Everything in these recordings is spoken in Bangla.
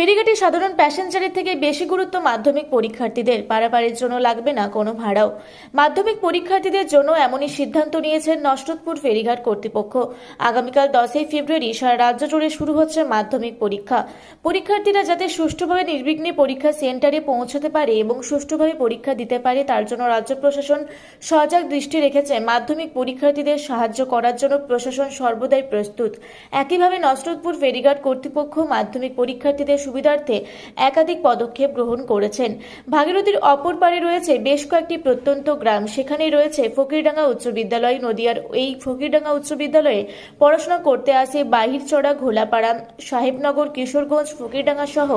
ফেরিঘাটে সাধারণ প্যাসেঞ্জারের থেকে বেশি গুরুত্ব মাধ্যমিক পরীক্ষার্থীদের। পারাপারের জন্য লাগবে না কোনো ভাড়াও। মাধ্যমিক পরীক্ষার্থীদের জন্য এমনই সিদ্ধান্ত নিয়েছেন নষ্টদপুর ফেরিঘাট কর্তৃপক্ষ। আগামীকাল দশই ফেব্রুয়ারি সারা রাজ্য জুড়ে শুরু হচ্ছে মাধ্যমিক পরীক্ষা। পরীক্ষার্থীরা যাতে সুষ্ঠুভাবে নির্বিঘ্নে পরীক্ষা সেন্টারে পৌঁছাতে পারে এবং সুষ্ঠুভাবে পরীক্ষা দিতে পারে, তার জন্য রাজ্য প্রশাসন সজাগ দৃষ্টি রেখেছে। মাধ্যমিক পরীক্ষার্থীদের সাহায্য করার জন্য প্রশাসন সর্বদাই প্রস্তুত। একইভাবে নসরতপুর ফেরিঘাট কর্তৃপক্ষ মাধ্যমিক পরীক্ষার্থীদের সুবিধার্থে একাধিক পদক্ষেপ গ্রহণ করেছেন। ভাগীরথীর অপর পারে রয়েছে বেশ কয়েকটি প্রত্যন্ত গ্রাম। সেখানেই রয়েছে ফকিরডাঙ্গা উচ্চ বিদ্যালয়, নদিয়ার এই ফকিরডাঙ্গা উচ্চ বিদ্যালয়ে পড়াশোনা করতে আসে বাহিরচড়া, ঘোলাপাড়া, সাহেবনগর, কিশোরগঞ্জ, ফকিরডাঙ্গা সহ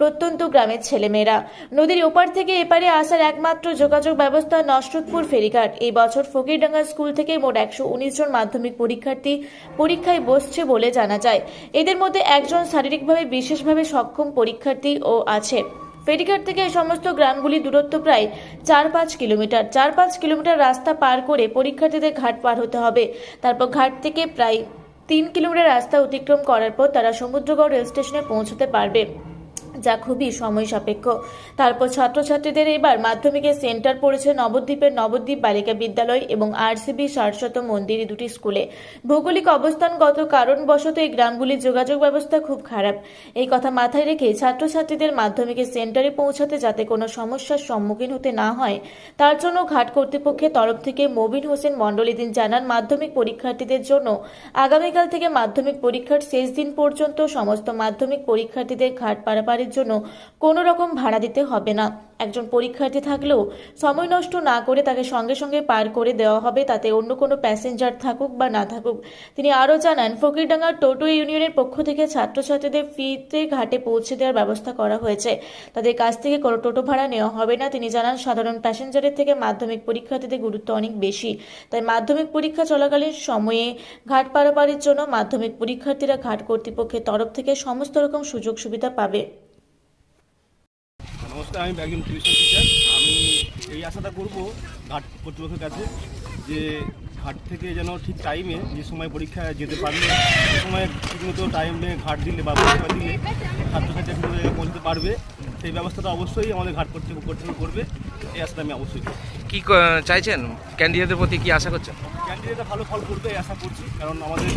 প্রত্যন্ত গ্রামের ছেলেমেয়েরা। নদীর ওপার থেকে এপারে আসার একমাত্র যোগাযোগ ব্যবস্থা নসরতপুর ফেরিঘাট। এই বছর ফকিরডাঙ্গা স্কুল থেকে মোট একশো উনিশ জন মাধ্যমিক পরীক্ষার্থী পরীক্ষায় বসছে বলে জানা যায়। এদের মধ্যে একজন শারীরিকভাবে, বিশেষভাবে সক্ষম পরীক্ষার্থীও আছে। ফেরিঘাট থেকে এই সমস্ত গ্রামগুলি দূরত্ব প্রায় চার পাঁচ কিলোমিটার। চার পাঁচ কিলোমিটার রাস্তা পার করে পরীক্ষার্থীদের ঘাট পার হতে হবে। তারপর ঘাট থেকে প্রায় তিন কিলোমিটার রাস্তা অতিক্রম করার পর তারা সমুদ্রগড় রেল স্টেশনে পৌঁছতে পারবে। যা খুবই সময় সাপেক্ষ তারপর ছাত্রছাত্রীদের এবার মাধ্যমিকের সেন্টার পড়েছে নবদ্বীপের নবদ্বীপ বালিকা বিদ্যালয় এবং আরসিবি সারস্বত মন্দির দুটি স্কুলে। ভৌগোলিক অবস্থানগত কারণবশত এই গ্রামগুলির যোগাযোগ ব্যবস্থা খুব খারাপ। এই কথা মাথায় রেখে ছাত্রছাত্রীদের মাধ্যমিকের সেন্টারে পৌঁছাতে যাতে কোনো সমস্যার সম্মুখীন হতে না হয়, তার জন্য ঘাট কর্তৃপক্ষের তরফ থেকে মবিন হোসেন মণ্ডল এদিন জানান, মাধ্যমিক পরীক্ষার্থীদের জন্য আগামীকাল থেকে মাধ্যমিক পরীক্ষার শেষ দিন পর্যন্ত সমস্ত মাধ্যমিক পরীক্ষার্থীদের ঘাট পারাপারের জন্য কোনো রকম ভাড়া দিতে হবে না। একজন পরীক্ষার্থী থাকলেও সময় নষ্ট না করে তাকে সঙ্গে সঙ্গে পার করে দেওয়া হবে, তাতে অন্য কোনো প্যাসেঞ্জার থাকুক বা না থাকুক। তিনি আরও জানান, ফকিরডাঙ্গার টোটো ইউনিয়নের পক্ষ থেকে ছাত্রছাত্রীদের ফ্রিতে ঘাটে পৌঁছে দেওয়ার ব্যবস্থা করা হয়েছে। তাদের কাছ থেকে কোনো টোটো ভাড়া নেওয়া হবে না। তিনি জানান, সাধারণ প্যাসেঞ্জারের থেকে মাধ্যমিক পরীক্ষার্থীদের গুরুত্ব অনেক বেশি। তাই মাধ্যমিক পরীক্ষা চলাকালীন সময়ে ঘাট পারাপারের জন্য মাধ্যমিক পরীক্ষার্থীরা ঘাট কর্তৃপক্ষের তরফ থেকে সমস্ত রকম সুযোগ সুবিধা পাবে। নমস্কার আমি একজন টিউশন টিচার আমি এই আশাটা করব ঘাট কর্তৃপক্ষের কাছে যে ঘাট থেকে যেন ঠিক টাইমে যে সময় পরীক্ষা যেতে পারলে সে সময় ঠিকমতো টাইমে ঘাট দিলে বা পরীক্ষা দিলে ছাত্রছাত্রী জায়গায় পৌঁছতে পারবে সেই ব্যবস্থাটা অবশ্যই আমাদের ঘাট কর্তৃপক্ষ কর্তৃপক্ষ করবে এই আশাটা আমি অবশ্যই কি চাইছেন? ক্যান্ডিডেটের প্রতি কি আশা করছেন? ক্যান্ডিডেটরা ভালো ফল করবে এই আশা করছি। কারণ আমাদের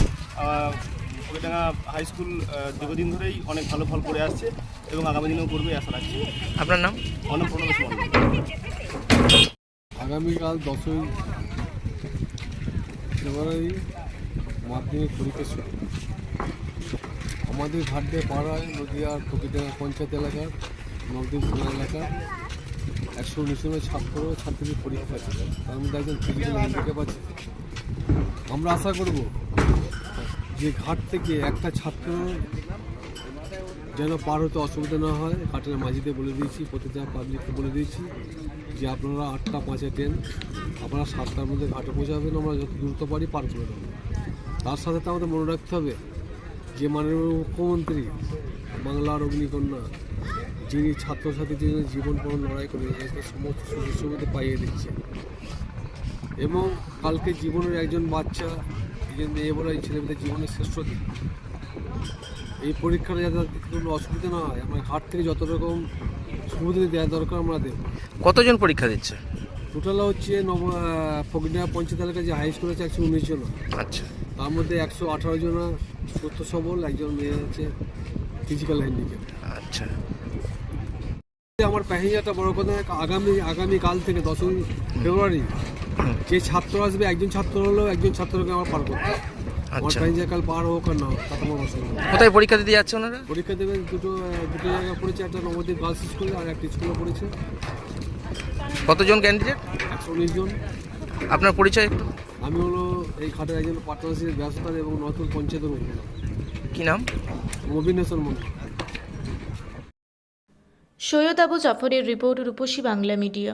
কবিডাঙ্গা হাই স্কুল দীর্ঘদিন ধরেই অনেক ভালো ফল করে আসছে এবং আগামী দিনেও করবে আশা রাখছি। আপনার নাম? অনেক প্রণবেশ আগামীকাল দশই ফেব্রুয়ারি মাধ্যমিক পরীক্ষা শুরু। আমাদের ঘাটে পাড়ায় নদীয়ার প্রকৃতি পঞ্চায়েত এলাকার নবদ্বীপ থানা এলাকা একশো উনিশ জনের ছাত্র ছাত্রীদের পরীক্ষা আছে। তার মধ্যে একজন ফিজিক্যাল হ্যান্ডিক্যাপ আছে। আমরা আশা করব যে ঘাট থেকে একটা ছাত্র যেন পার হতে অসুবিধা না হয়, ঘাটের মাঝিতে বলে দিয়েছি, প্রতিটা পাবলিককে বলে দিয়েছি যে আপনারা আটটা পাঁচে ট্রেন আপনারা সাতটার মধ্যে ঘাটে পৌঁছাবেন, আমরা যত দ্রুত পারি পার করে দেবো। তার সাথে তো আমাদের মনে রাখতে হবে যে মাননীয় মুখ্যমন্ত্রী, বাংলার অগ্নিকন্যা, যিনি ছাত্রছাত্রীদের জন্য জীবনপণ লড়াই করে সমস্ত সুযোগ সুবিধা পাইয়ে দিচ্ছে এবং কালকে জীবনের একজন বাচ্চা যে মেয়ে বলে ছেলেমেয়েদের জীবনের শ্রেষ্ঠ দিন। এই পরীক্ষাটা যাতে কোনো অসুবিধা না হয় আমার ঘাট থেকে যত রকম সুবিধা দেওয়া দরকার আমরা দেবো। কতজন পরীক্ষা দিচ্ছে? টোটাল হচ্ছে নব ফকিনা পঞ্চায়েত এলাকায় যে হাই স্কুল আছে একশো উনিশ জন। আচ্ছা। তার মধ্যে একশো আঠারো জন সুস্থ সবল একজন মেয়ে আছে ফিজিক্যাল হ্যান্ডিক্যাপ আচ্ছা। আমার প্যাসেঞ্জারটা বড় কথা আগামী আগামীকাল থেকে দশই ফেব্রুয়ারি যে ছাত্র আসবে একজন ছাত্র হলেও একজন ছাত্রকে আমার পার করতে। আমার আচ্ছা। কাল পার হোক আর না হোক তাতে আমার অসুবিধা কোথায় পরীক্ষা দিতে যাচ্ছে ওনারা? পরীক্ষা দেবে দুটো দুটো পড়েছে একটা নবদ্বীপ গার্লস স্কুলে আর একটা স্কুলে পড়েছে। কতজন ক্যান্ডিডেট একশো উনিশ জন। আপনার পরিচয় একটু? আমি হলো এই একজন ব্যবস্থা এবং নতুন পঞ্চায়েতের উপজেলা কি নাম? সৈয়দ আবু জাফরের রিপোর্ট রূপসী বাংলা মিডিয়া।